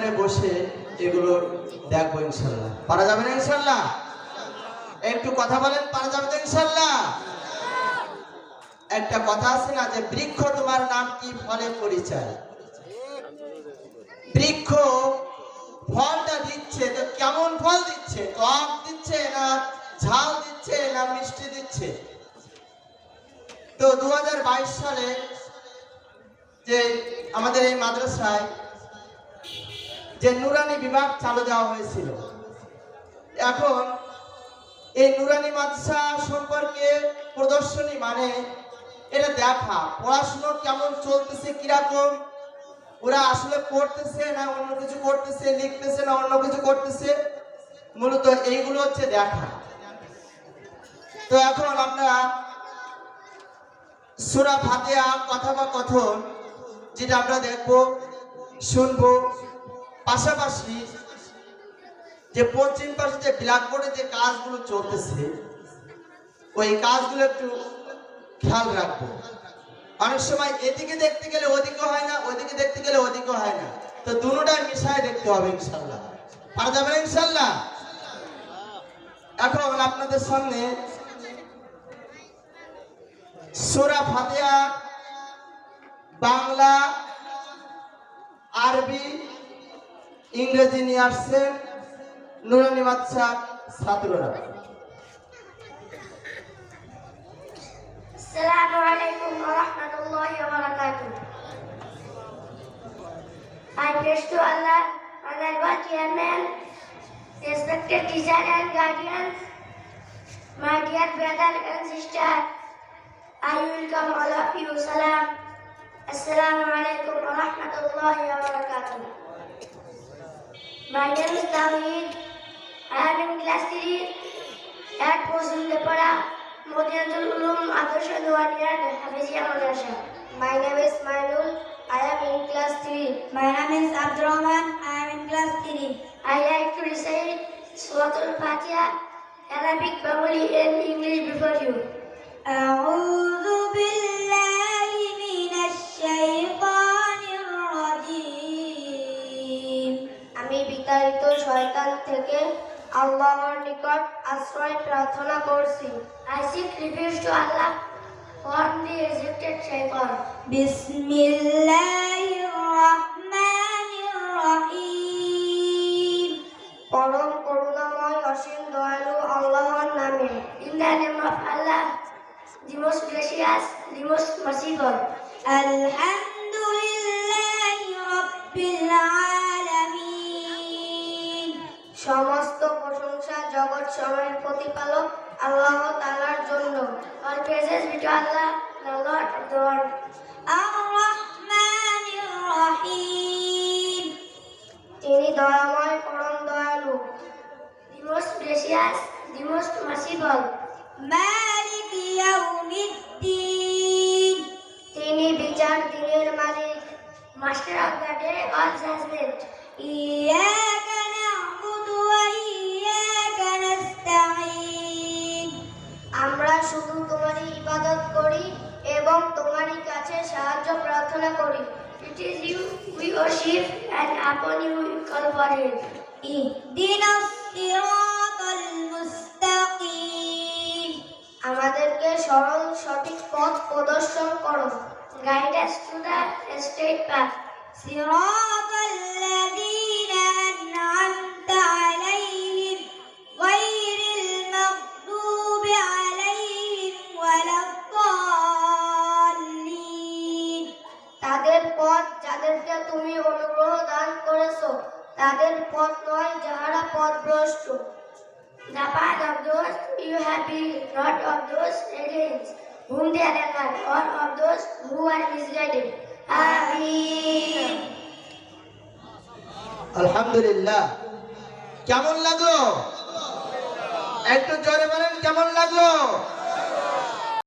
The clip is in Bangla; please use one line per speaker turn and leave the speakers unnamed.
সহকারে বসে এগুলো দেখব ইনশাল্লাহ। পারা যাবে না ইনশাল্লাহ? একটু কথা বলেন, পারা যাবে তো ইনশাল্লাহ? একটা কথা আছে না যে, বৃক্ষ তোমার নাম কি? ফলে পরিচয়। বৃক্ষ ফলটা দিচ্ছে, তো কেমন ফল দিচ্ছে? টক দিচ্ছে না ঝাল দিচ্ছে না মিষ্টি দিচ্ছে? তো দু হাজার বাইশ সালে যে আমাদের এই মাদ্রাসায় যে নুরানি বিভাগ চালু দেওয়া হয়েছিল। এখন এই নুরানি মাদ্রাসা সম্পর্কে প্রদর্শনী মানে এটা দেখা, পড়াশুনো কেমন চলতেছে, কীরকম, ওরা আসলে পড়তেছে না অন্য কিছু করতেছে, লিখতেছে না অন্য কিছু করতেছে, মূলত এইগুলো হচ্ছে দেখা। তো এখন আমরা সুরা ফাতেহা কথা বা কথন যেটা আমরা দেখব, শুনব। পাশাপাশি যে পশ্চিম পাশে যে ব্ল্যাকবোর্ডে যে কাজগুলো চলতেছে, ওই কাজগুলো একটু খেয়াল রাখব। অনেক সময় এদিকে দেখতে গেলে ওদিকে হয় না, ওদিকে দেখতে গেলে ওদিকে হয় না। তো দুটোটাই মিশায় দেখতে হবে ইনশাল্লাহ পারা যাবে ইনশাল্লাহ এখন আপনাদের সামনে সুরা ফাতিহা, বাংলা, আরবি ইংরেজি নিয়ে আসছেন নুরানি বাচ্চা ছাত্ররা
السلام عليكم ورحمة الله وبركاته. I praise to Allah, Honorable Chairman, respected teacher and guardians, my dear brother and sister. I welcome all of you. Salam. Assalamu alaikum wa rahmatullahi wa barakatuh. My name is David. I am in class 3 at Posimlepara, Modiantul Ulum Adarsh Duaniya Hafiziya Madrasa. My name is Mainul. I am in class 3.
My name is Abdurrahman. I am in class 3.
I like to recite Suratul Fatiha, Arabic, Bengali and English before you.
أعوذ بالله
নির্ধারিত শয়তান থেকে আল্লাহর নিকট আশ্রয় প্রার্থনা করছি। আই আইসি কৃপিষ্ট আল্লাহ ফর্ম
দিয়ে এজেক্টেড শেখর বিসমিল্লাহ
পরম করুণাময়, অসীম দয়ালু আল্লাহর নামে। In the name of Allah দিবস গ্রেসিয়াস দিবস
মাসিকর আলহামদুলিল্লাহ রব্বিল আলামিন
সমস্ত প্রশংসা জগৎ সময়ের প্রতিপালক আল্লাহ তালার জন্য। All তিনি দয়াময় পরম দয়ালু। The most gracious, the তিনি বিচার দিনের মালিক। Master of the day of judgement ইয়া প্রার্থনা করি it is you we worship and upon you we call for help
اهدنا الصراط المستقيم
আমাদেরকে সরল সঠিক পথ প্রদর্শন করো guide us to the straight path
صراط الذين
যাদেরকে তুমি অনুগ্রহ দান করেছ তাদের পথ নয় যাহারা পথভ্রষ্ট The path of those you have been, not of those against whom they are not, or of those who are misguided. Amin.
আলহামদুলিল্লাহ কেমন লাগল একটু জোরে বলেন কেমন লাগল